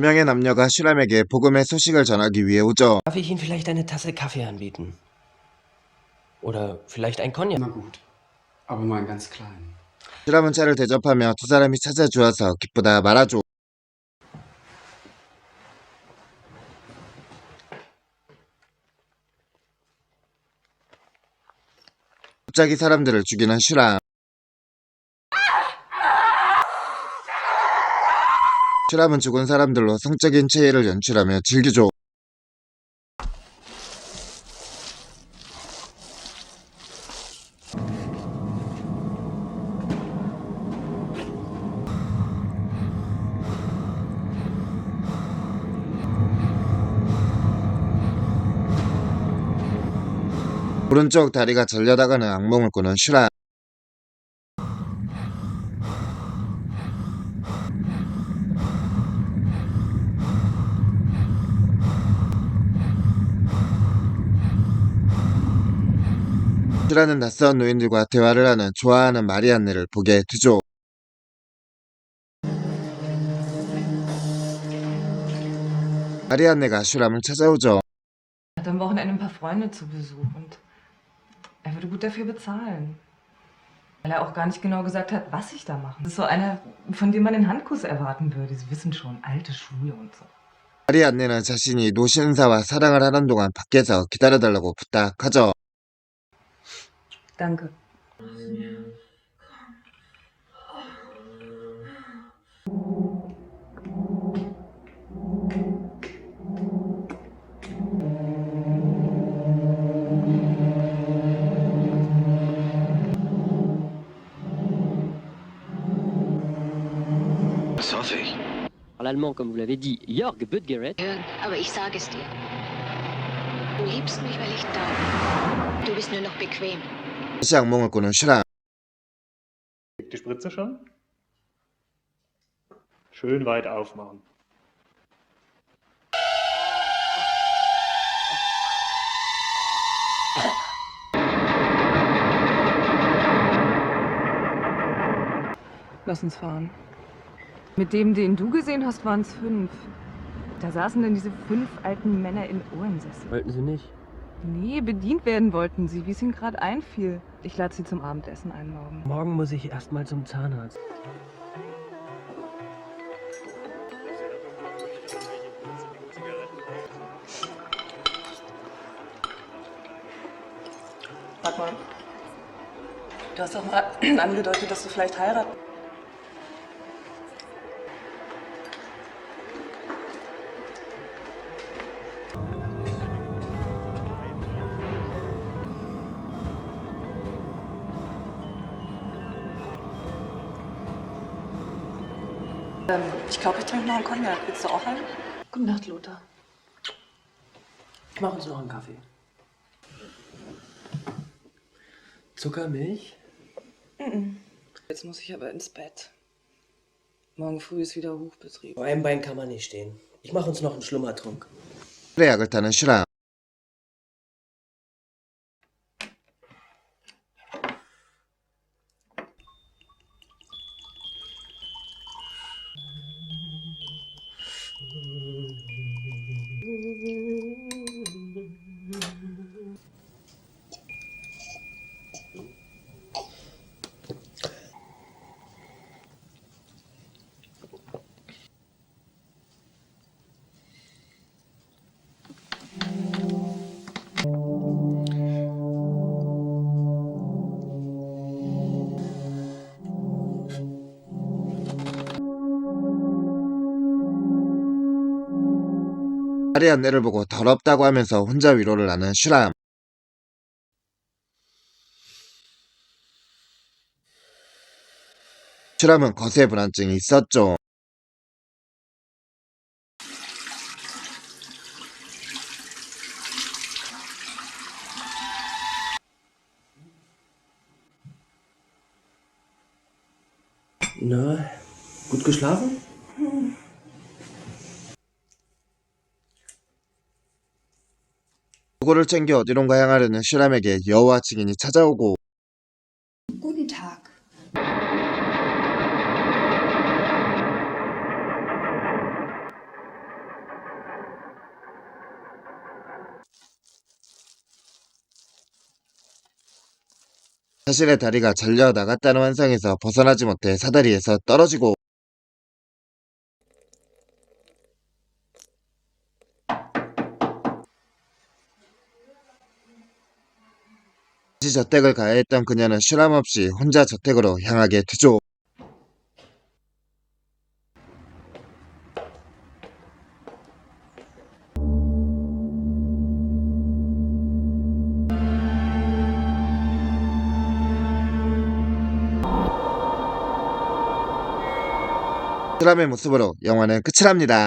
두 명의 남녀가 슈람에게 복음의 소식을 전하기 위해 오죠. Darf ich Ihnen vielleicht eine Tasse Kaffee anbieten? Oder vielleicht ein Cognac? Na gut, aber mal einen ganz kleinen. 슈람은 차를 대접하며 두 사람이 찾아주어서 기쁘다 말하죠. 갑자기 사람들을 죽이는 슈람. 슈람은 죽은 사람들로 성적인 체해를 연출하며 즐기죠. 오른쪽 다리가 잘려다가는 악몽을 꾸는 슈람. 라는 낯선 노인들과 대화를 하는 좋아하는 마리안네를 보게 되죠. 마리안네가 슈람을 찾아오죠. am Wochenende ein paar Freunde zu Besuch und er würde gut dafür bezahlen. Weil er auch gar nicht genau gesagt hat, was ich da mache. Das ist so einer, von dem man den Handkuss erwarten würde. Sie wissen schon, alte Schule und so. 마리안네는 자신이 노신사와 사랑을 하는 동안 밖에서 기다려달라고 부탁하죠. Danke. Das hoffe ich. L'allemand, comme vous l'avez dit, Jörg hören, aber ich sage es dir. Du liebst mich, weil ich da bin. Du bist nur noch bequem. Sagen wir mal, können schreien. Die Spritze schon? Schön weit aufmachen. Lass uns fahren. Mit dem, den du gesehen hast, waren es fünf. Da saßen denn diese fünf alten Männer in Ohrensessel. Wollten sie nicht? Nee, bedient werden wollten sie, wie es ihnen gerade einfiel. Ich lade sie zum Abendessen ein morgen. Morgen muss ich erstmal zum Zahnarzt. Sag mal, du hast doch mal angedeutet, dass du vielleicht heiraten. Ähm, ich glaube, ich trinke noch einen Cognac. Willst du auch einen? Gute Nacht, Lothar. Ich mache uns noch einen Kaffee. Zuckermilch? Jetzt muss ich aber ins Bett. Morgen früh ist wieder Hochbetrieb. Auf einem Bein kann man nicht stehen. Ich mache uns noch einen Schlummertrunk. 술의 슈람. 마리안네를 보고 더럽다고 하면서 혼자 위로를 하는 슈람. 슈람은 거세 불안증이 있었죠. Na, gut geschlafen? 도구를 챙겨 어디론가 향하려는 슈람에게 여호와 증인이 찾아오고 자신의 다리가 잘려 나갔다는 환상에서 벗어나지 못해 사다리에서 떨어지고 저택을 가야 했던 그녀는 슈람없이 혼자 저택으로 향하게 되죠. 슈람의 모습으로 영화는 끝이 납니다.